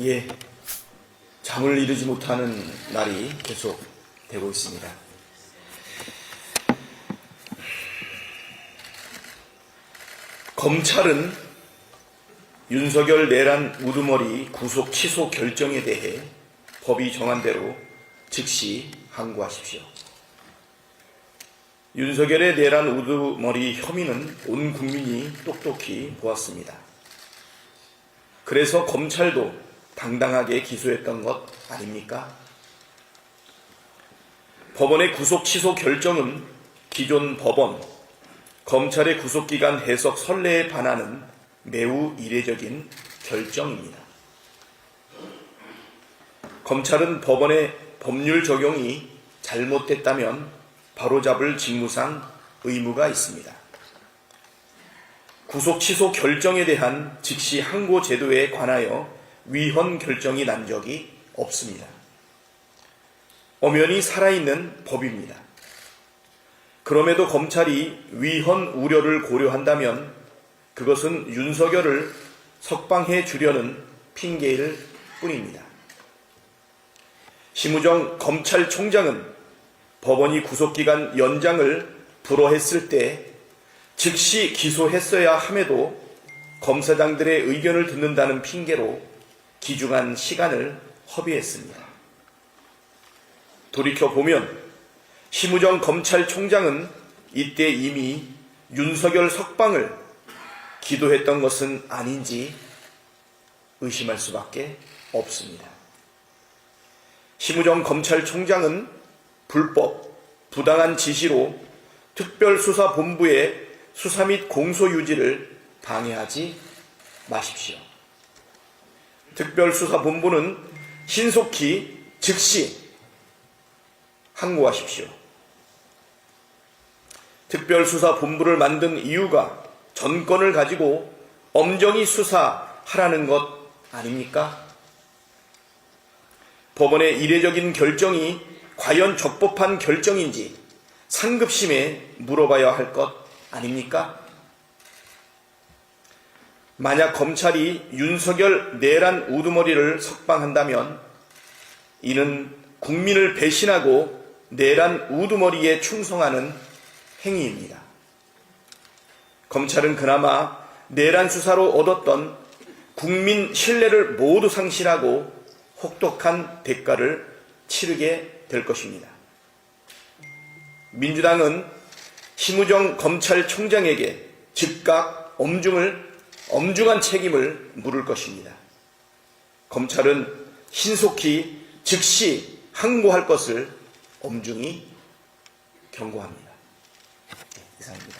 예, 잠을 이루지 못하는 날이 계속 되고 있습니다. 검찰은 윤석열 내란 우두머리 구속 취소 결정에 대해 법이 정한 대로 즉시 항고하십시오. 윤석열의 내란 우두머리 혐의는 온 국민이 똑똑히 보았습니다. 그래서 검찰도 당당하게 기소했던 것 아닙니까? 법원의 구속 취소 결정은 기존 법원, 검찰의 구속기간 해석 선례에 반하는 매우 이례적인 결정입니다. 검찰은 법원의 법률 적용이 잘못됐다면 바로잡을 직무상 의무가 있습니다. 구속 취소 결정에 대한 즉시 항고 제도에 관하여 위헌 결정이 난 적이 없습니다. 엄연히 살아있는 법입니다. 그럼에도 검찰이 위헌 우려를 고려한다면 그것은 윤석열을 석방해 주려는 핑계일 뿐입니다. 심우정 검찰총장은 법원이 구속기간 연장을 불허했을 때 즉시 기소했어야 함에도 검사장들의 의견을 듣는다는 핑계로 기중한 시간을 허비했습니다. 돌이켜보면 심우정 검찰총장은 이때 이미 윤석열 석방을 기도했던 것은 아닌지 의심할 수밖에 없습니다. 심우정 검찰총장은 불법, 부당한 지시로 특별수사본부의 수사 및 공소 유지를 방해하지 마십시오. 특별수사본부는 신속히 즉시 항고하십시오. 특별수사본부를 만든 이유가 전권을 가지고 엄정히 수사하라는 것 아닙니까? 법원의 이례적인 결정이 과연 적법한 결정인지 상급심에 물어봐야 할 것 아닙니까? 만약 검찰이 윤석열 내란 우두머리를 석방한다면 이는 국민을 배신하고 내란 우두머리에 충성하는 행위입니다. 검찰은 그나마 내란 수사로 얻었던 국민 신뢰를 모두 상실하고 혹독한 대가를 치르게 될 것입니다. 민주당은 심우정 검찰총장에게 즉각 엄중을 엄중한 책임을 물을 것입니다. 검찰은 신속히 즉시 항고할 것을 엄중히 경고합니다. 네, 이상입니다.